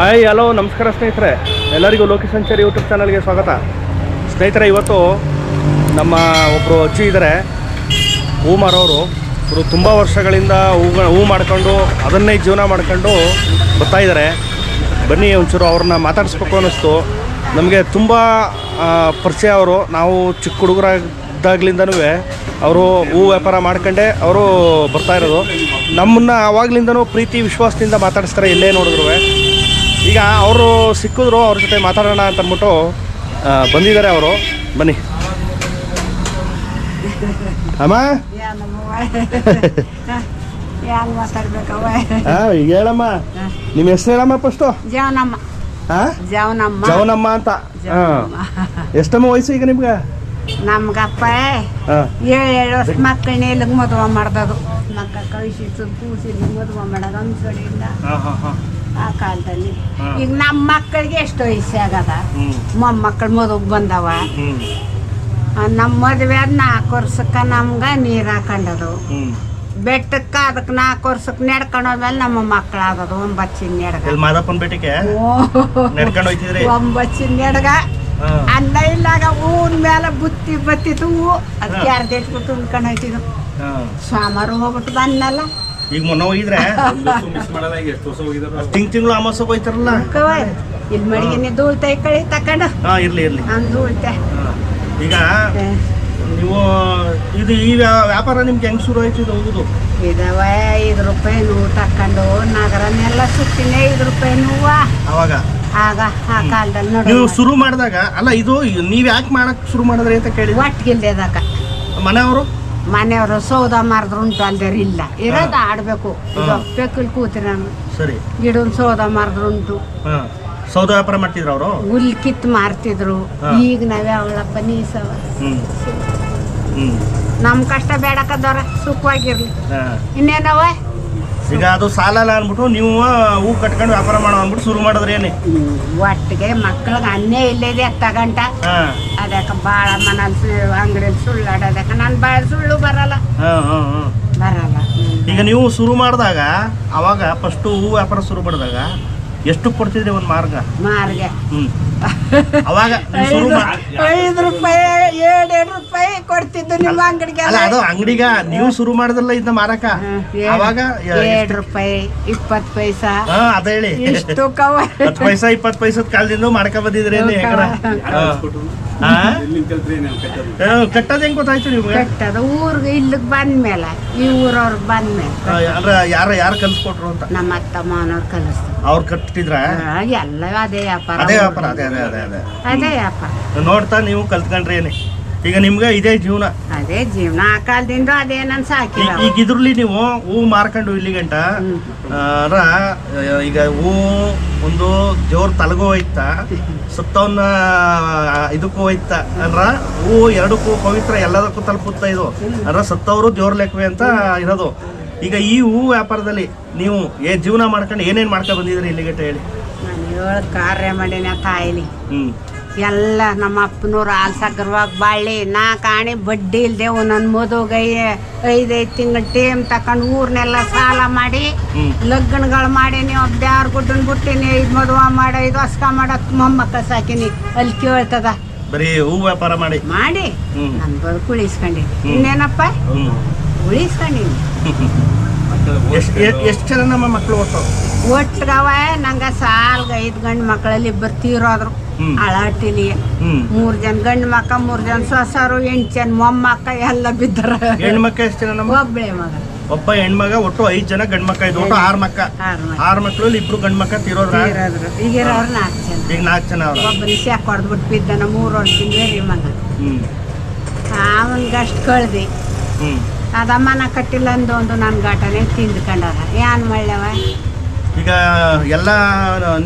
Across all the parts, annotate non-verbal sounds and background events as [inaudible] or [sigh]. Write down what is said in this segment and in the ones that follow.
Hi, hello, ನಮಸ್ಕಾರ ಸ್ನೇಹಿತರೆ. ಎಲ್ಲರಿಗೂ ಲೋಕಿ ಸಂಚಾರಿ ಯೂಟ್ಯೂಬ್ ಚಾನಲ್ಗೆ ಸ್ವಾಗತ. ಸ್ನೇಹಿತರೆ, ಇವತ್ತು ನಮ್ಮ ಒಬ್ಬರು ಅಜ್ಜಿ ಇದ್ದಾರೆ ಹೂ ಮಾರೋರು ಇವರು ತುಂಬ ವರ್ಷಗಳಿಂದ ಹೂ ಹೂ ಮಾಡ್ಕೊಂಡು, ಅದನ್ನೇ ಜೀವನ ಮಾಡ್ಕೊಂಡು ಬರ್ತಾ ಇದ್ದಾರೆ ಬನ್ನಿ ಒಂಚೂರು ಅವ್ರನ್ನ ಮಾತಾಡಿಸ್ಬೇಕು ಅನ್ನಿಸ್ತು. ನಮಗೆ ತುಂಬ ಪರಿಚಯ ಅವರು. ನಾವು ಚಿಕ್ಕ ಹುಡುಗರಾದಾಗ್ಲಿಂದನೂ ಅವರು ಹೂ ವ್ಯಾಪಾರ ಮಾಡ್ಕೊಂಡೆ ಅವರು ಬರ್ತಾ ಇರೋದು. ನಮ್ಮನ್ನ ಆವಾಗ್ಲಿಂದನೂ ಪ್ರೀತಿ, ವಿಶ್ವಾಸದಿಂದ ಮಾತಾಡಿಸ್ತಾರೆ ಎಲ್ಲೇ ನೋಡಿದ್ರು ಈಗ ಅವರು ಸಿಕ್ಕಿದ್ರು ಅವ್ರ ಜೊತೆ ಮಾತಾಡೋಣ ಅಂತ ಅಂದ್ಬಿಟ್ಟು ಬಂದಿದ್ದಾರೆ ಅವರು. ಬನ್ನಿ. ಅಮ್ಮ? ಈಗ ಹೇಳಮ್ಮ. ನಿಮ್ಮ ಹೆಸರು ಹೇಳಮ್ಮ ಫಸ್ಟು ಜವನಮ್ಮ. ಅಂತ. ಎಷ್ಟಮ್ಮ ವಯಸ್ಸು ಈಗ ನಿಮ್ಗೆ? ನಮ್ಗಪ್ಪ ಏಳು ಏಳು ವರ್ಷ ಮಕ್ಕಳನ್ನ ಎಲ್ಲಿಗೆ ಮದುವೆ ಮಾಡ್ದದು? ಮಕ್ಕ ಕಳಿಸಿ ಕೂಸಿ ಮದುವೆ ಮಾಡೋದು ಹಾಂ. ಆ ಕಾಲದಲ್ಲಿ. ಈಗ ನಮ್ಮ ಮಕ್ಕಳಿಗೆ ಎಷ್ಟು ವಯಸ್ಸು ಆಗದ. ಮೊಮ್ಮಕ್ಕಳು ಮದುವೆ ಬಂದವ. ನಮ್ಮ ಮದುವೆ ಆದ ನಾಲ್ಕು ವರ್ಷಕ್ಕೆ ನಮ್ಗೆ ನೀರು ಹಾಕೊಂಡದು. ಬೆಟ್ಟಕ್ಕೆ ಅದಕ್ಕೆ ನಾಲ್ಕು ವರ್ಷಕ್ಕೆ ನಡ್ಕೊಂಡೋದ್ಮೇಲೆ ನಮ್ಮ ಮಕ್ಕಳು ಆದದು ನೆಡ್ಗ. ಎಲ್ಲಿ ಮಾದಪ್ಪನ ಬೆಟ್ಟಕ್ಕೆ ನೆಡ್ಗ. ಹಾಂ. ಅನ್ನ ಇಲ್ಲಾಗ ಹೂವಿನ ಮೇಲೆ ಬುತ್ತಿ ಬತ್ತಿತ್ತು ಹೂವು ಅದಕ್ಕೆ ಅರ್ಧ ಇಟ್ಬಿಟ್ಟು ಉಂಡ್ಕೊಂಡು ಹೋಯ್ತಿದ್ವು ಹೋಗ್ಬಿಟ್ಟು ಬಂದಲ್ಲ ಈಗ ಮೊನ್ನೆ ಹೋಗಿದ್ರೆ? ತಿಂಗ್ ತಿಂಗಳು ಅಮಾಸ ಹೋಯ್ತಾರಲ್ಲ? ಇಲ್ಲಿ ಮಡಿಗೆ ಉಳ್ತಾಯ ಕಳಿ ತಕೊಂಡು. ಹಾಂ ಇರಲಿ ಇರ್ಲಿ. ನಾನು ಧೂಳ್ತೆ. ಈಗ ನೀವು ಇದು ಈ ವ್ಯಾ- ವ್ಯಾಪಾರ ನಿಮ್ಗೆ ಹೆಂಗ್ ಶುರು ಆಯ್ತು ಇದು ಹೋಗುದು? ಇದಾವ ಐದು ರೂಪಾಯಿ ನೋವು ತಕೊಂಡು. ನಗರನೆಲ್ಲ ಸುತ್ತಿನ ಐದು ರೂಪಾಯಿ ನೋವ. ಅವಾಗ? ಆಗ ಆ ಕಾಲದಲ್ಲಿ ನೀವು ಶುರು ಮಾಡಿದಾಗ ಅಲ್ಲ ಇದು ನೀವ್ ಯಾಕೆ ಮಾಡಕ್ ಶುರು ಮಾಡಿದ್ರಿ ಅಂತ ಕೇಳಿ ಒಟ್ಟಿಗಿಲ್ದೇದಾಗ ಮನೆಯವರು? ಮನೆಯವರು ಸೌದ ಮಾರಿದ್ರು ಉಂಟು ಅಲ್ದೇರು ಇಲ್ಲ. ಇರೋದು ಆಡ್ಬೇಕು. ಈಗ ಬೆಕ್ಕಲ್ ಕೂತಿ ನಾನು. ಸರಿ. ಗಿಡನ್ ಸೌದ ಮಾರಿದ್ರು ಉಂಟು. ಹಾ. ಸೌದೆ ವ್ಯಾಪಾರ ಮಾಡ್ತಿದ್ರು ಅವರು? ಹುಲ್ ಕಿತ್ತು ಮಾರ್ತಿದ್ರು. ಈಗ ನಾವೇ ಅವಳಪ್ಪ ನೀಸವ. ಹ್ಮ್. ಹ್ಮ್. ನಮ್ ಕಷ್ಟ ಬೇಡಕ್ಕದವ್ರ ಸುಖವಾಗಿರ್ಲಿ. ಇನ್ನೇನವ ಈಗ ಅದು ಸಾಲ ಅಲ್ಲ ಅಂದ್ಬಿಟ್ಟು ನೀವು ಹೂ ಕಟ್ಕೊಂಡು ವ್ಯಾಪಾರ ಮಾಡೋ ಅಂದ್ಬಿಟ್ಟು ಶುರು ಮಾಡಿದ್ರಿ ಏನೇ ಒಟ್ಟಿಗೆ ಮಕ್ಕಳಿಗೆ ಅನ್ನೇ ಇಲ್ಲದೆ ತಗಂಟ ಅದಕ್ಕೆ ಭಾಳ ಮನಸ್ಸು ಅಂಗಡಿಯಲ್ಲಿ ಸುಳ್ಳಾಡೋದಕ್ಕೆ ನಾನು ಭಾಳ ಸುಳ್ಳು ಬರಲ್ಲ. ಬರಲ್ಲ. ಈಗ ನೀವು ಶುರು ಮಾಡಿದಾಗ ಅವಾಗ ಫಸ್ಟ್ ಹೂ ವ್ಯಾಪಾರ ಶುರು ಮಾಡಿದಾಗ ಎಷ್ಟು ಕೊಡ್ತಿದ್ರಿ ಒಂದು ಮಾರ್ಗ? ಮಾರ್ಗ. ಅವಾಗ [laughs] ಶುರು ಐದು ರೂಪಾಯಿ ಏಳೆರಡು ರೂಪಾಯಿ ಕೊಡ್ತಿದ್ದು ನಿಮ್ಮ ಅಂಗಡಿಗೆ ಅಲ್ಲ ಅದು ಅಂಗಡಿಗ ನೀವು ಶುರು ಮಾಡಿದ್ರಲ್ಲ ಇದನ್ನ ಮಾರಕ? ಅವಾಗ ಎರಡು ರೂಪಾಯಿ ಇಪ್ಪತ್ತು ಪೈಸಾ. ಅದ ಹೇಳಿ. ಹತ್ತು ಪೈಸಾ ಇಪ್ಪತ್ತು ಪೈಸದ ಕಾಲದಿಂದ ಮಾಡ್ಕೊಂಡ್ ಬಂದಿದ್ರಿ? ಕಟ್ಟೋದ್ ಹೆಂಗ್ ಗೊತ್ತಾಯ್ತು ನಿಮ್ಗೆ? ಕಟ್ಟದ ಊರಿಗೆ ಇಲ್ಲಿಗೆ ಬಂದ್ಮೇಲೆ ಈ ಊರವ್ರು ಬಂದ್ಮೇಲೆ. ಆ, ಅಂದ್ರ ಯಾರ ಯಾರು ಕಲ್ಸ್ಕೊಟ್ರು ಅಂತ? ನಮ್ಮ ಅತ್ತ ಮಾವನವ್ರು ಕಲಿಸ್ತಾರೆ ಅವ್ರು ಕಟ್ಟಿದ್ರ? ಎಲ್ಲ ಅದೇ ವ್ಯಾಪಾರ. ಅದೇ ವ್ಯಾಪಾರ ಅದೇ ಅದೇ ಅದೇ ಅದೇ. ಅದೇ ವ್ಯಾಪಾರ. ನೋಡ್ತಾ ನೀವು ಕಲ್ತ್ಕೊಂಡ್ರಿ ಏನಿ ಈಗ ನಿಮ್ಗೆ ಇದೇ ಜೀವನ. ಅದೇ ಜೀವನ. ಆ ಕಾಲದಿಂದ ಅದೇ ನನ್ನ ಸಾಕಿ ಈಗ ಇದ್ರಲ್ಲಿ ನೀವು ಹೂ ಮಾರ್ಕೊಂಡು ಇಲ್ಲಿ ಗಂಟ ಆ, ಈಗ ಹೂ ಒಂದು ದೇವ್ರ ತಲೆಗೂ ಹೋಯ್ತ ಸುತ್ತವನ್ನ ಇದಕ್ಕೂ ಹೋಯ್ತ. ಅಂದ್ರ ಹೂ ಎರಡಕ್ಕೂ ಪವಿತ್ರ ಎಲ್ಲದಕ್ಕೂ ತಲುಪುತ್ತಾ ಇದು. ಅಂದ್ರ ಸತ್ತವರು ದೇವ್ರ ಲೆಕ್ಕವೆ ಅಂತ ಇರೋದು. ಈಗ ಈ ಹೂ ವ್ಯಾಪಾರದಲ್ಲಿ ನೀವು ಏ ಜೀವನ ಮಾಡ್ಕೊಂಡು ಏನೇನ್ ಮಾಡ್ಕೊಂಡು ಬಂದಿದ್ರಿ ಇಲ್ಲಿ ಗಂಟ ಹೇಳಿ? ನಾನು ಏಳು ಕಾರ್ಯ ಮಾಡಿನ ತಾಯಿಲಿ. ಹ್ಮ್. ಎಲ್ಲ ನಮ್ಮ ಅಪ್ಪನವ್ರು ಹಾಲು ಬಾಳ್ಳಿ ಬಾಳಿ ನಾ ಕಾಣಿ ಬಡ್ಡಿ ಇಲ್ಲದೆ ಒಂದೊಂದು ಮದುವೆ ಐದೈದು ತಿಂಗಳು ಟೇಮ್ ತಕೊಂಡು ಊರ್ನೆಲ್ಲ ಸಾಲ ಮಾಡಿ ಲಗ್ನಗಳು ಮಾಡೀನಿ ಒಬ್ಬ್ಯಾರು ಗುಡ್ಡನ್ ಬಿಟ್ಟಿನಿ ಐದು ಮದುವೆ ಮಾಡಿ ಐದು ಹಸ್ಕ ಮಾಡ ಮೊಮ್ಮಕ್ಕ ಸಾಕಿನಿ. ಅಲ್ಲಿ ಕೇಳ್ತದ. ಬರೀ ಹೂ ವ್ಯಾಪಾರ ಮಾಡಿ. ಮಾಡಿ. ನನ್ನ ಬದುಕು ಉಳಿಸ್ಕೊಂಡಿ ಇನ್ನೇನಪ್ಪ? ಉಳಿಸ್ಕೊಂಡಿ ಉಳಿಸ್ಕೊಂಡಿನಿ. [laughs] ಎಷ್ಟು ಎಷ್ಟು ಜನ ನಮ್ಮ ಮಕ್ಕಳು ಓದ್ತಾವ ಒಟ್ಟಿಗವ ನಂಗೆ ಸಾಲ್ಗ ಐದು ಗಂಡು ಮಕ್ಕಳಲ್ಲಿ ಇಬ್ಬರು ತೀರೋದ್ರು ಹ್ಮ್. ಮೂರ್ ಜನ ಗಂಡು ಮಕ್ಕ ಮೂರು ಜನ ಸೊಸರು ಎಂಟು ಜನ ಮೊಮ್ಮಕ್ಕ ಎಲ್ಲ ಬಿದ್ದಾರ. ಹೆಣ್ಮಕ್ಳು ಎಷ್ಟು ಜನ ನಮ್ಮ ಒಬ್ಬಳೆ ಮಗ. ಒಬ್ಬ ಹೆಣ್ಮಗ ಒಟ್ಟು ಐದು ಜನ ಗಂಡ್ ಮಕ್ಕ ಇದು ಒಟ್ಟು ಆರ್ ಮಕ್ಕ. ಆರು ಮಕ್ಳು ಇಬ್ರು ಗಂಡ್ ಮಕ್ಕ ತೀರೋದ್ರ? ಈಗ ಈಗಿರೋರು ನಾಲ್ಕು ಜನ. ಈಗ ನಾಲ್ಕು ಜನ ಅವ್ರ. ಒಬ್ಬನ ಶಾಕ್ ಹೊಡೆದ್ಬಿಟ್ಟು ಬಿದ್ದನ ಮೂರು ವರ್ಷದ ಬೇರೆ ಮಗ. ಹ್ಮ್. ಅವನಿಗಷ್ಟು ಕಳ್ದಿ. ಹ್ಮ್. ಅದ ಮನ ಕಟ್ಟಿಲ್ಲ ಅಂದು ಒಂದು ನನ್ನ ಘಟನೆ ತಿಂದ್ಕೊಂಡದ ಏನು ಮಾಡ್ಯವ ಈಗ ಎಲ್ಲ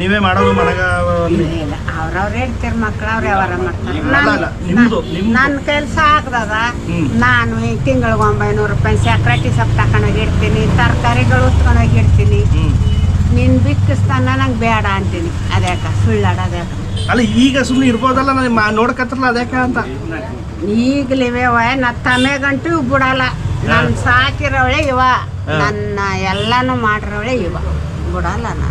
ನೀವೇ ಮಾಡೋದು ಮನಗ ಇಲ್ಲ ಅವ್ರವ್ರು ಹೇಳ್ತಿರ್ ಮಕ್ಳು ಅವ್ರು ಯಾವಾರ ಮಾಡ್ತಾರೆ. ನನ್ನ ಕೆಲಸ ಆಗ್ತದ ನಾನು ಈ ತಿಂಗಳಿಗೆ ಒಂಬೈನೂರು ರೂಪಾಯಿ ಸೆಕ್ರೆಟಿ ಸೊಪ್ಪು ತಕೊಂಡೋಗಿ ಇಡ್ತೀನಿ ತರಕಾರಿಗಳು ಉತ್ಕೊಂಡೋಗಿ ಇಡ್ತೀನಿ ನಿನ್ ಬಿಕ್ಕಿಸ್ತಾನ ನಂಗೆ ಬೇಡ ಅಂತೀನಿ. ಅದ್ಯಾಕ? ಸುಳ್ಳಾಡ ಅದ್ಯಾಕ? ಅಲ್ಲ ಈಗ ಸುಮ್ಮನೆ ಇರ್ಬೋದಲ್ಲ ನಾನು ನೋಡ್ಕತ್ರಲ್ಲ ಅದ್ಯಾಕ ಅಂತ. ಈಗಲಿವೆ ನಾ ತಮೆ ಗಂಟು ಬಿಡಲ್ಲ. ನನ್ನ ಸಾಕಿರೋಳೆ ಇವ. ನನ್ನ ಎಲ್ಲಾನು ಮಾಡಿರೋಳೆ ಇವ. ಬಿಡಲ್ಲ ನಾನು.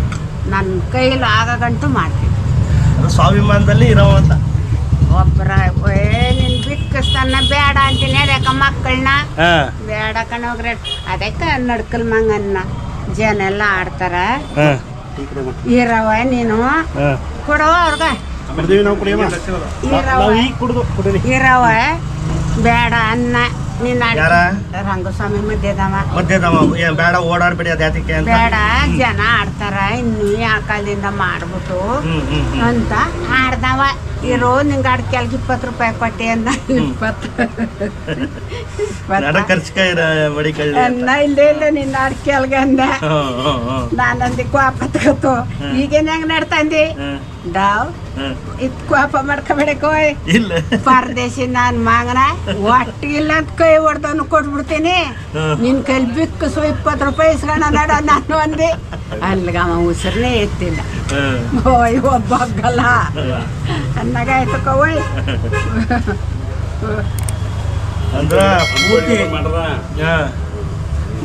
ನನ್ನ ಕೈಲಿ ಆಗಗಂಟು ಮಾಡ್ತೀನಿ. ಅದು ಸ್ವಾಭಿಮಾನದಲ್ಲಿ ಇರೋ ಅಂತ. ಒಬ್ಬರ ಏ ನಿನ್ ಬಿಕ್ಕಸ್ತನ್ನ ಬೇಡ ಅಂತೀನಿ ಅದಕ್ಕೆ ಮಕ್ಕಳನ್ನ ಹಾಂ. ಬೇಡ ಕಣೋಗ್ರೆ ಅದಕ್ಕೆ ನಡ್ಕಲ್ ಮಂಗನ್ನ. ಜನ ಎಲ್ಲ ಆಡ್ತಾರ. ಇರವ ನೀನು. ಕೊಡವ ಅವ್ರಗ. ಇರವ. ಬೇಡ ಅನ್ನ. ಯಾರ? ರಂಗಸ್ವಾಮಿ ಮಧ್ಯದವ ಮಧ್ಯದವ ಏನ್ ಬೇಡ ಓಡಾಡ್ಬೇಡಿ ಅದು ಯಾತಕ್ಕೆ ಅಂತ ಬೇಡ ಜನ ಆಡ್ತಾರ ಇನ್ನು ಆ ಕಾಲದಿಂದ ಮಾಡ್ಬಿಟ್ಟು. ಅಂತ ಆಡ್ದವ ಇರೋ ನಿಂಗೆ ಅಡ್ಕೆಲ್ಗೆ ಇಪ್ಪತ್ತು ರೂಪಾಯಿ ಕೊಟ್ಟೆ ಅಂದ. ಇಪ್ಪತ್ತು. ಅನ್ನ ಇಲ್ಲೇ ಇಲ್ಲ ನಿನ್ನ ಅಡ್ಕೆಲ್ಗೆ ಅಂದ. ಹ್ಮ್, ಹ್ಮ್, ಹ್ಮ್. ನಾನಂದಿ ಕ್ವಾಪ ತಗೋತು. ಈಗೇನ್ ಹೆಂಗ್ ನಡ್ತಂದಿ ಡಾವ್. ಇದ್ ಕ್ವಾಪ ಮಾಡ್ಕೊಬೇಡಕೋಯ್ ಇಲ್ಲ. ಪರದೇಶಿ ನಾನ್ ಒಟ್ಟು ಇಲ್ಲ ಅಂತ ಕೈ ಹೊಡ್ದವನು ಕೊಟ್ಬಿಡ್ತೀನಿ. ನಿನ್ ಕೈಲಿ ಬಿಕ್ಕಸು ಇಪ್ಪತ್ತು ರೂಪಾಯಿ ಇಸ್ಕೊಂಡ ನಡ ನಾನು ಅಂದೆ. ಅಲ್ಲಿಗ ಅವ ಉಸಿರನೇ ಎತ್ತಿಲ್ಲ. ಓಯ್ ಹಗ್ಗಲ್ಲ ಅನ್ನಗಾಯ್ತು ಕವಯ್ ಅಂದ್ರ ಪೂರ್ತಿ.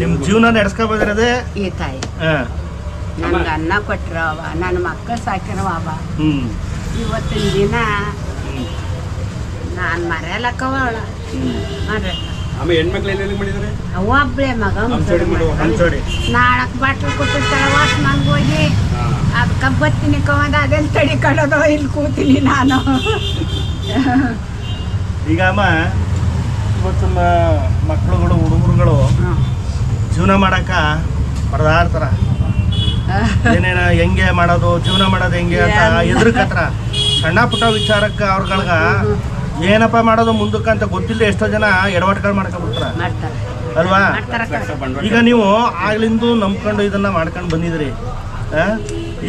ನಿಮ್ ಜೀವನ ನಡೆಸ್ಕೊ ಬಂದಿರೋದೇ? ಈ ತಾಯಿ. ನನ್ಗೆ ಅನ್ನ ಕೊಟ್ಟಿರವ ನನ್ನ ಮಕ್ಕಳು ಸಾಕಿರವ ಇವತ್ತಿನ ದಿನ ನಾನು ನಾನು ಅವಳ. ಮರೆಯಲ್ಲ ಆಮೇಲೆ ಹೆಣ್ಮಕ್ಳು ಏನೇನು ಮಾಡಿದ್ದಾರೆ? ಒಬ್ಳೆ ಮಗ ಹಂಚೋಡಿ ಮಾಡುವ. ಹಂಚೋಡಿ. ನಾಳಕ್ ಬಾಟ್ಲು ಕೊಟ್ಟಿರ್ತಾಳ ವಾಸ್ ಹೋಗಿ. ಅದಕ್ಕೆ ಕಬ್ಬತ್ತಿನಿ ಕವಂದ ಅದೆಲ್ಲ ತಡಿ ಕಡೋದು ಇಲ್ಲಿ ಕೂತೀನಿ ನಾನು. ಈಗ ಅಮ್ಮ ಇವತ್ತಿನ ಮಕ್ಕಳುಗಳು ಹುಡುಗರುಗಳು ಜೀವನ ಮಾಡಕ ಪರದಾಡ್ತಾರ. [laughs] ಏನೇನ ಹೆಂಗೆ ಮಾಡೋದು ಜೀವನ ಮಾಡೋದು ಹೆಂಗೆ ಅಂತ ಎದುರುಕತ್ರ. ಸಣ್ಣ ಪುಟ್ಟ ವಿಚಾರಕ್ಕೆ ಅವ್ರಗಳ್ಗ ಏನಪ್ಪ ಮಾಡೋದು ಮುಂದಕ್ಕೆ ಅಂತ ಗೊತ್ತಿಲ್ಲ ಎಷ್ಟೋ ಜನ ಎಡವಟ್ಗಳು ಮಾಡ್ಕೊಂಡ್ಬಿಡ್ತಾರ ಅಲ್ವಾ? ಈಗ ನೀವು ಆಗ್ಲಿಂದು ನಂಬ್ಕೊಂಡು ಇದನ್ನ ಮಾಡ್ಕೊಂಡು ಬಂದಿದ್ರಿ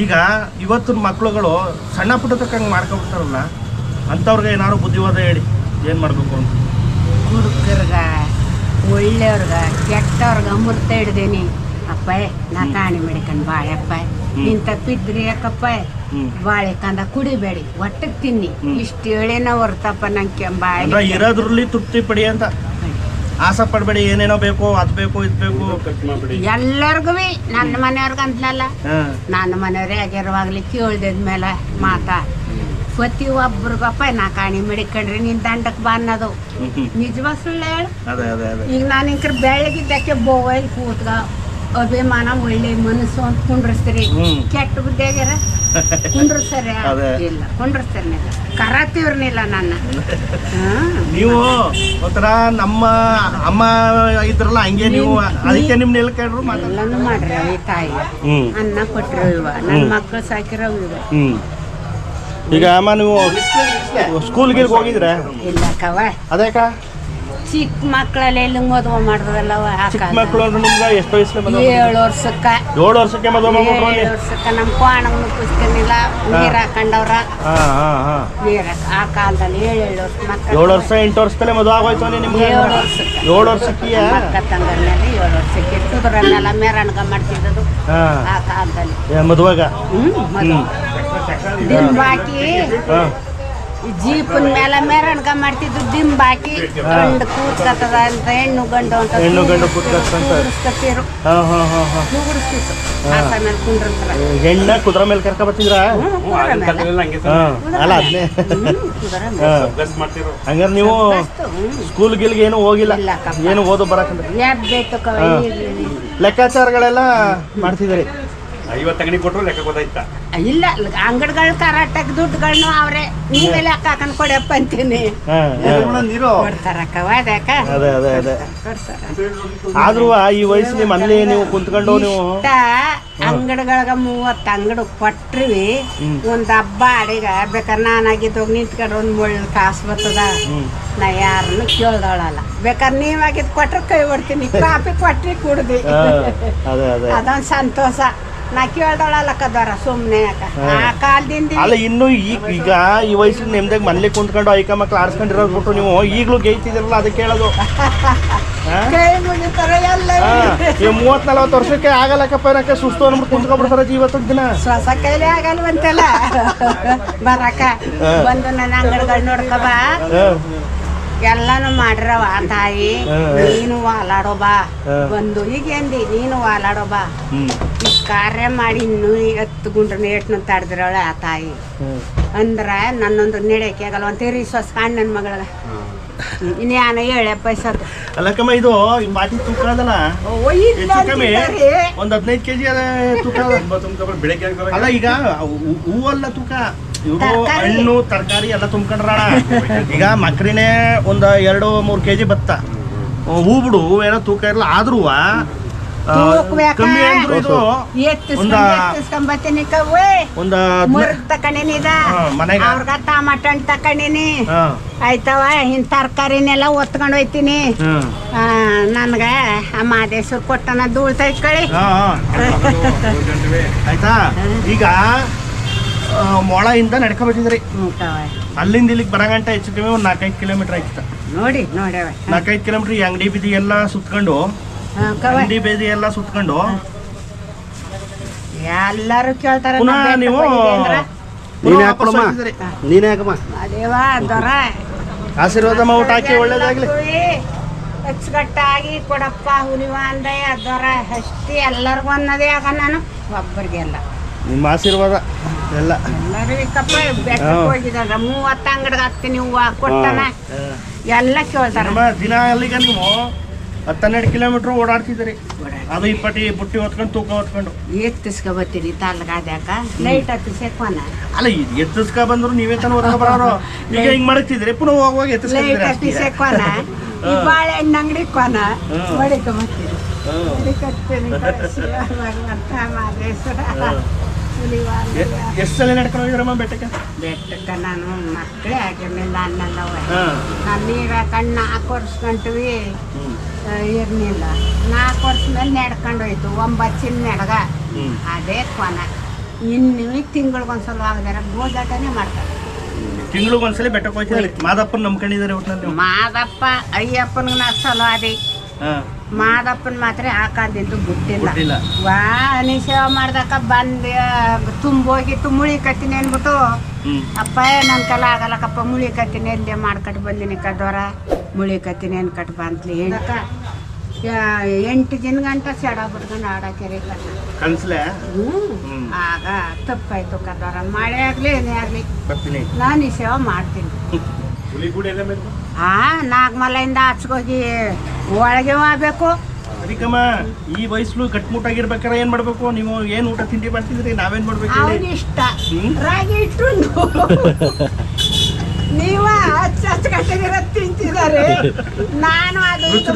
ಈಗ ಇವತ್ತಿನ ಮಕ್ಳುಗಳು ಸಣ್ಣ ಪುಟ್ಟ ತಕ್ಕಂಗೆ ಮಾಡ್ಕೊಂಡ್ಬಿಡ್ತಾರಲ್ಲ ಅಂಥವ್ರಿಗೆ ಏನಾದ್ರು ಬುದ್ಧಿವಾದ ಹೇಳಿ ಏನು ಮಾಡಬೇಕು ಅಂತ. ಹುಡುಗರ್ಗ ಒಳ್ಳೆಯವ್ರಗ ಕೆಟ್ಟವ್ರಿಗ ಅಮೃತ ಹಿಡ್ದೇನಿ. ಅಪ್ಪ ನಾ ಕಾಣಿ ಮಾಡಿಕೊಂಡು ಬಾಳೆಪ್ಪ ನೀನ್ ತಪ್ಪಿದ್ರಿ ಯಾಕಪ್ಪ. ಬಾಳೆ ಕಂದ ಕುಡಿಬೇಡಿ ಒಟ್ಟಿಗೆ ತಿನ್ನಿ. ಇಷ್ಟು ಹೇಳೇನ ಹೊರ್ತಪ್ಪ ನಂಗೆ ಬಾಳೆ ಇರೋದ್ರಲ್ಲಿ ತೃಪ್ತಿ ಪಡಿ ಅಂತ. ಆಸೆ ಪಡಬೇಡಿ ಏನೇನೋ ಬೇಕು ಅದ್ ಬೇಕು ಇದ್ ಬೇಕು. ಎಲ್ಲರಿಗೂ ನನ್ನ ಮನೆಯವ್ರಿಗೆ ಅಂತಲಲ್ಲ ಹಾ. ನನ್ನ ಮನೆಯವ್ರೇ ಆಗಿರುವಾಗ್ಲಿ ಕೇಳ್ದಿದ್ಮೇಲೆ ಮಾತಾ. ಪ್ರತಿ ಒಬ್ರಿಗಪ್ಪ ನಾ ಕಾಣಿ ಮಡಿಕೊಂಡ್ರಿ ನಿನ್ ದಂಡಕ್ಕೆ ಬಾ ಅನ್ನೋದು. ಹ್ಮ್, ಹ್ಮ್. ನಿಜವಾ ಸುಳ್ಳು ಹೇಳು. ಅದೇ ಅದೇ ಅದೇ. ಈಗ ನಾನು ಇಂಕ್ರ ಬೆಳಗಿದ್ದಕ್ಕೆ ಬೋವೈಲ್ ಕೂತ್ಗ ಅಭಿಮಾನ ಒಳ್ಳೆ ಮನಸ್ಸು ಅಂತ ಕುಂಡ್ರಸ್ತೀರಿ. ಕೆಟ್ಟ ಬುದ್ಧಿಯಾಗ್ಯಾರ ಕುಂಡ್ರಸ್ತಾರ ಅದೇ. ಇಲ್ಲ. ಕುಂಡ್ರಸ್ತಾರ ಕರಾತಿವ್ರನಿಲ್ಲ ನನ್ನ ಹ್ಮ್. ನೀವು ಒಂಥರ ನಮ್ಮ ಅಮ್ಮ ಇದ್ರಲ್ಲ ಹಂಗೆ ನೀವು ಅದಕ್ಕೆ ನಿಮ್ ಎಲ್ಲ ಮಾತಾಡ ಎಲ್ಲಾನು ಮಾಡ್ರಿ ಈ ತಾಯಿ. ಹ್ಮ್. ಅನ್ನ ಕೊಟ್ಟಿರೋ ಇವ. ನನ್ನ ಮಕ್ಳು ಸಾಕಿರೋ ಇವ ಹ್ಮ್. ಈಗ ಅಮ್ಮ ನೀವು ಸ್ಕೂಲ್ ಗೀಲ್ಗೆ ಹೋಗಿದ್ರೆ? ಇಲ್ಲ ಕವ ಅದೇಕ ಚಿಕ್ಕ ಮಕ್ಕಳಲ್ಲಿ ಎಲ್ಲಿ ಮದುವೆ ಮಾಡಿದ್ರಲ್ಲವ ಆ ಚಿಕ್ಕ. ಮಕ್ಕಳು ಅಂದ್ರೆ ನಿಮ್ಗೆ ಎಷ್ಟು ವಯಸ್ಸಿಗೆ ಮದುವೆ ಏಳು ವರ್ಷಕ್ಕ. ಏಳು ವರ್ಷಕ್ಕೆ ಮದುವೆ ಮಾಡ್ಬಿಟ್ರು ಏಳು ವರ್ಷಕ್ಕ ನಮ್ಮ ಕೋಣವನ್ನು ಕುಸ್ಕೊಂಡಿಲ್ಲ ನೀರ್ ಹಾಕೊಂಡವ್ರ. ನೀರ್ ಆ ಕಾಲದಲ್ಲಿ ಏಳು ಏಳು ವರ್ಷ ಮಕ್ಕಳು. ಏಳು ವರ್ಷ ಎಂಟು ವರ್ಷದಲ್ಲೇ ಮದುವೆ ಆಗೋಯ್ತು ನಿಮ್ಗೆ ಏಳು ವರ್ಷಕ್ಕೆ. ಏಳು ವರ್ಷಕ್ಕೆ ಮಕ್ಕ ತಂಗರ್ನಲ್ಲಿ ಏಳು ವರ್ಷಕ್ಕೆ ಕುದುರೆನೆಲ್ಲ ಮೆರವಣಿಗೆ ಮಾಡ್ತಿದ್ದದು. ಆ ಕಾಲದಲ್ಲಿ. ಮದುವೆಗ? ಹ್ಮ್ ಮದುವೆ. ದಿಂಬಾಕಿ ಹಾ. ಜೀಪನ್ ಮೇಲೆ ಮೆರವಣಿಗೆ ಮಾಡ್ತಿದ್ದು ದಿಂಬಾಕಿ ಗಂಡು ಕೂತ್ಕತ್ತದ ಅಂತ ಹೆಣ್ಣು ಗಂಡು ಅಂತ ಹೆಣ್ಣು ಗಂಡು ಕೂತ್ಕತ್ತಿರು ಆಸ ಮೇಲೆ ಕುಂಡ್ರಂತರ ಹೆಣ್ಣ ಕುದುರೆ ಮೇಲೆ ಕರ್ಕ ಬರ್ತಿದ್ರ? ಅಲ್ಲ ಅದನ್ನೇ ಹಂಗಾರೆ ನೀವು ಸ್ಕೂಲ್ ಗಿಲ್ಗೆ ಏನು ಹೋಗಿಲ್ಲ. ಏನು ಓದು. ಇರ್ಲಿ. ಲೆಕ್ಕಾಚಾರಗಳೆಲ್ಲ ಮಾಡ್ತಿದ್ದೀರಿ. ಐವತ್ತು ಅಂಗಡಿ ಕೊಟ್ಟರು ಲೆಕ್ಕ ಗೊತ್ತಾಯ್ತಾ? ಇಲ್ಲ ಅಂಗಡಿಗಳ ಕರಾಟಕ್ ದುಡ್ಡುಗಳನ್ನ ಅವ್ರೆ ನೀವೇ ಲೆಕ್ಕ ಹಾಕೊಂಡು ಕೊಡಪ್ಪ ಅಂತೀನಿ. ಹಾ. ಕೊಡ್ತಾರಕ್ಕವ ಅದಕ್ಕ ಅದೇ ಅದೇ ಅದೇ. ಆದ್ರೂ ಈ ವಯಸ್ಸಲ್ಲಿ ಮನೇಲಿ ನೀವು ಕುಂತ್ಕೊಂಡು ನೀವು ಅಂಗಡಿಗಳಿಗೆ ಮೂವತ್ತು ಅಂಗಡಿ ಕೊಟ್ರಿ ಒಂದ್ ಹಬ್ಬ ಅಡಿಗ ಬೇಕಾದ್ರೆ ನಾನಾಗಿದ್ದೋಗಿ ನಿಂತ್ಕೊಂಡು ಒಂದ್ ಮುಳ್ಳು ಕಾಸು ಬರ್ತದ? ನಾ ಯಾರನ್ನು ಕೇಳ್ದವಳಲ್ಲ ಬೇಕಾದ್ರೆ ನೀವಾಗಿದ್ ಕೊಟ್ರೆ ಕೈ ಹೊಡ್ತೀನಿ ಕಾಫಿ ಕೊಟ್ರಿ ಕುಡ್ದಿ. ಅದೊಂದು ಅದೇ ಅದೇ. ಅದೊಂದ್ ಸಂತೋಷ. ನಾ ಕೇಳ್ದವಳಲ್ಲ ಕದರ ಸುಮ್ನೆ ಯಾಕ? ಆ ಕಾಲದಿಂದ ಅಲ್ಲ ಇನ್ನು ಈಗ ಈಗ ಈ ವಯಸ್ಸಿನ ನಿಮ್ದಾಗ ಮನೇಲಿ ಕುಂತ್ಕೊಂಡು ಐಕ ಮಕ್ಳು ಆಡ್ಸ್ಕೊಂಡಿರೋದು ಬಿಟ್ಟು ನೀವು ಈಗಲೂ ಗೇಯ್ತಿದಿರಲ್ಲ ಅದಕ್ಕೆ ಹೇಳೋದು [laughs] ಹಾ? ಕೈ ಮುಗಿತಾರ ಎಲ್ಲ. ಹಾ, ಈ ಮೂವತ್ ನಲವತ್ತು ವರ್ಷಕ್ಕೆ ಆಗಲ್ಲಕ್ಕಪ್ಪ ಏನಕ್ಕೆ ಸುಸ್ತು ಅಂದ್ಬಿಟ್ಟು ಕುಂತ್ಕೊಂಡ್ಬಿಡ್ತಾರ ಇವತ್ತಿನ ದಿನ. ಶ್ವಾಸ ಕೈಲಿ ಆಗಲ್ವಂತೆಲ್ಲ. [laughs] ಬರಕ ಬಂದು ನನ್ನ ಅಂಗಡಿಗಳು ನೋಡ್ಕ ಬಾ. ಹಾ, ಎಲ್ಲಾನು ಮಾಡ್ರವ ತಾಯಿ. ಹಾ. ನೀನು ವಾಲಾಡೋ ಬಾ. ಹಾ. ಬಂದು ಈಗ ಎಂದಿ ನೀನು ವಾಲಾಡೋ ಬಾ. ಹ್ಮ್. ಇಷ್ಟ್ ಕಾರ್ಯ ಮಾಡಿ ಇನ್ನೂ ಎತ್ತು ಗುಂಡ್ರನ್ನ ಏಟ್ನ ತಡೆದ್ರವಳೆ ಆ ತಾಯಿ. ಅಂದ್ರೆ ನನ್ನೊಂದು ನಡೆಯಕ್ಕೆ ಆಗಲ್ಲ ಒಂದು ತೆರಿ ಕಾಣ್ ನನ್ನ ಮಗಳ ಇನ್ಯಾನ ಹೇಳ ಪೈಸದ್ದು ಅಲ್ಲಕ್ಕಮ್ಮ ಇದು ಈ ಮಾಟಿ ತೂಕ ಅದಲ್ಲ? ಒಂದ್ ಹದಿನೈದು ಕೆಜಿ ತೂಕ ಅದ. ಬೆಳಗ್ಗೆ ಆಗ್ತದೆ. ಅಲ್ಲ ಈಗ ಹೂವಲ್ಲ ತೂಕ. ಇವು ಹಣ್ಣು ತರಕಾರಿ ಎಲ್ಲ ತುಂಬ್ಕೊಂಡ್ರಣ. ಈಗ ಮಕ್ರಿನೇ ಒಂದ್ ಎರಡು ಮೂರು ಕೆಜಿ ಬತ್ತ. ಹೂ ಬಿಡು ಹೂವೇನೋ ತೂಕ ಇರಲ್ಲ ಆದ್ರೂ ತೂಕ? ಕಮ್ಮಿ ಅಂದ್ರು ಇದು. ಒಂದ- ಎತ್ತಿಸ್ಕೊಂಬತ್ತೀನಿ ಕವ್ವೆ. ಒಂದ್ ಮುರ್ಗ್ ತಕೊಂಡಿನಿದ ಹಾ, ಮನೆಗ? ಅವ್ರಗ ಟಮಾಟ ಹಣ್ಣು ತಕೊಂಡಿನಿ ಹಾ. ಆಯ್ತವ ಇನ್ ತರಕಾರಿನೆಲ್ಲ ಒತ್ಕೊಂಡು ಹೋಯ್ತೀನಿ. ನನ್ಗ ಆ ಮಾದೇಶ್ವರ್ ಕೊಟ್ಟನ ಧೂಳ್ ತೈಕಳಿ. ಆಯ್ತಾ? ಈಗ ಮೊಳ ಮೊಳಯಿಂದ ನಡ್ಕೊ ಬರ್ತಿದ್ರಿ ಅಲ್ಲಿಂದ ಇಲ್ಲಿಗೆ ಬರಗಂಟ ಹೆಚ್ಚು ಕಮ್ಮಿ ಒಂದ್ ನಾಲ್ಕೈದು ಕಿಲೋಮೀಟರ್ ಆಯ್ತು ನೋಡಿ ನೋಡಿ ನಾಲ್ಕೈದು ಕಿಲೋಮೀಟರ್ ಈ ಅಂಗಡಿ ಬೀದಿ ಎಲ್ಲ ಸುತ್ಕೊಂಡು ಅಂಗಡಿ ಬೇದಿ ಎಲ್ಲ ಸುತ್ಕೊಂಡು. ಎಲ್ಲಾರು ಕೇಳ್ತಾರ ಪುನಃ ನೀವು ನೀನೇ ಹೋಗ್ತಿದ್ರಿ. ನೀನೇ ಹಾಕಮ್ಮ. ಅದೇವ ದೊರ. ಆಶೀರ್ವಾದ ಔಟ್ ಹಾಕಿ ಒಳ್ಳೇದಾಗ್ಲಿ. ಅಚ್ಚುಕಟ್ಟಾಗಿ ಕೊಡಪ್ಪ ಹುಲಿವ ಅಂದೆ ದೊರ. ಹಸ್ತಿ ಎಲ್ಲರಿಗೂ ಅನ್ನೋದೇ ಆಗ ನಾನು ಒಬ್ಬರಿಗೆಲ್ಲ. ನಿಮ್ಮ ಆಶೀರ್ವಾದ ಎಲ್ಲ. ಎಲ್ಲರೂ ಕಪ್ಪ ಬೆಟ್ಟಕ್ಕೆ ಹಾ. ಹೋಗಿದಾರ ಮೂವತ್ತು ಅಂಗಡಿಗೆ ಹಾಕ್ತೀನಿ ಹೂವು ಕೊಟ್ಟನ ಎಲ್ಲ ಕೇಳ್ತಾರ. ನಮ್ಮ ದಿನ ಅಲ್ಲಿಗೆ ನೀವು ಹತ್ತೆರಡು ಕಿಲೋಮೀಟರ್ ಓಡಾಡ್ತಿದ್ರಿ ಅದು ಇಪ್ಪಟ್ಟಿ ಬುಟ್ಟಿ ಹೊತ್ಕೊಂಡು ತೂಕ ಹೊತ್ಕೊಂಡು. ಎತ್ತಿಸ್ಕೊ ಬರ್ತೀನಿ ತಾಲ್ಗಾದ್ಯಾಕ ಲೈಟ್ ಅಲ್ಲ ಎತ್ತಿಸ್ಕ ಬಂದ್ರು ನೀವೇ ತಾನು ಹೊರಗೆ ಬರೋರು. ಈಗ ಹಿಂಗ್ ಮಾಡ್ತಿದ್ರಿ ಪುನಃ ಹೋಗುವಾಗ ಲೈಟ್ ಬಾಳೆಹಣ್ಣು ಅಂಗಡಿ ಕೊನ ಹ್ಮ್. ಹೊಡಿಕೊ ಬರ್ತೀನಿ ಹ್ಮ್. ಹೊಡಿಕತ್ತೀನಿ ಭಗವಂತ ಮಾದೇಶ್ವರ ಹುಲಿವಾಲ ಎಷ್ಟು ಸಲ ನಡ್ಕೊಂಡು ಹೋಗಿದ್ರಮ್ಮ ಬೆಟ್ಟಕ್ಕೆ? ಬೆಟ್ಟಕ್ಕೆ ನಾನು ಮಕ್ಕಳೇ ಆಗಿರ್ಲಿಲ್ಲ ಅನ್ನಲ್ಲವ ನೀರು ಹಾಕೊಂಡು ನಾಲ್ಕು ವರ್ಷ ಗಂಟವಿ. ಇರ್ಲಿಲ್ಲ. ನಾಲ್ಕು ವರ್ಷ ಮೇಲೆ ನಡ್ಕೊಂಡು ಹೋಯ್ತು ಒಂಬತ್ತಿನ ನಡ್ಗ. ಅದೇ ಕೊನ. ಇನ್ನು ತಿಂಗಳಿಗೊಂದ್ಸಲ ಆಗದಾರ ಗೋಜಾಟನೇ ಮಾಡ್ತಾರೆ. ತಿಂಗ್ಳಿಗೆ ಒಂದ್ಸಲ ಬೆಟ್ಟಕ್ಕೆ ಹೋಗ್ತಿದ್ರಿ ಮಾದಪ್ಪನ ನಂಬ್ಕೊಂಡಿದ್ದಾರೆ ಮಾದಪ್ಪ ಅಯ್ಯಪ್ಪನಿಗೆ ನಾ ಸಲ ಅದೇ ಮಾದಪ್ಪನ ಮಾತ್ರ ಹಾಕಾದಿದ್ದು ಬಿಟ್ಟಿಲ್ಲ ಬಿಟ್ಟಿಲ್ಲ. ವಾ ನೀ ಸೇವೆ ಮಾಡ್ದಕ್ಕ ಬಂದು ತುಂಬೋಗಿತ್ತು ಕಟ್ಟಿನಿ ಅಂದ್ಬಿಟ್ಟು ಹ್ಮ್. ಅಪ್ಪ ನನ್ನ ಕಲ ಆಗಲ್ಲಕ್ಕಪ್ಪ ಮುಳಿ ಕಟ್ಟಿನಿ ಎಲ್ಲೇ ಮಾಡ್ಕಟ್ಟು ಬಂದಿನಿ ಕದೋರ ಮುಳಿ ಕತ್ತಿನಿ ಅನ್ಕಟ್ಟು ಬಂತ್ಲಿ ಏನಕ್ಕ ಎಂಟು ದಿನ ಗಂಟ ಸೆಡ ಬಿಡ್ಕೊಂಡು ಆಡಾಕೆರೆ ಕನ್ಸ್ಲೆ? ಹ್ಞೂ. ಹ್ಮ್. ಆಗ ತಪ್ಪಾಯ್ತು ಕದೋರ ಮಳೆ ಆಗಲಿ ಏನೇ ಆಗಲಿ ಬರ್ತೀನಿ. ನಾನು ಈ ಸೇವೆ ಮಾಡ್ತೀನಿ. [laughs] ಹುಲಿ ಕೂಡ ಎಲ್ಲ ಮೇಲೆ ಆ ನಾಗಮಲೆಯಿಂದ ಹಚ್ಕೋಗಿ ಒಳಗೆ ಆಗ್ಬೇಕು ಅದಕ್ಕಮ್ಮ ಈ ವಯಸ್ಸು ಕಟ್ಮುಟ್ಟಾಗಿರ್ಬೇಕಾರೆ ಏನ್ ಮಾಡ್ಬೇಕು? ನೀವು ಏನ್ ಊಟ ತಿಂಡಿ ಮಾಡ್ತಿದ್ರಿ? ನಾವೇನ್ ಮಾಡ್ಬೇಕು? ಅವನ ಇಷ್ಟ. ರಾಗಿ ಇಟ್ಟು ನೀವ ಹಚ್ಚ ಹಚ್ಚ ತಿಂತಿದ್ದಾರೆ ನಾನು ಅದು ಇದು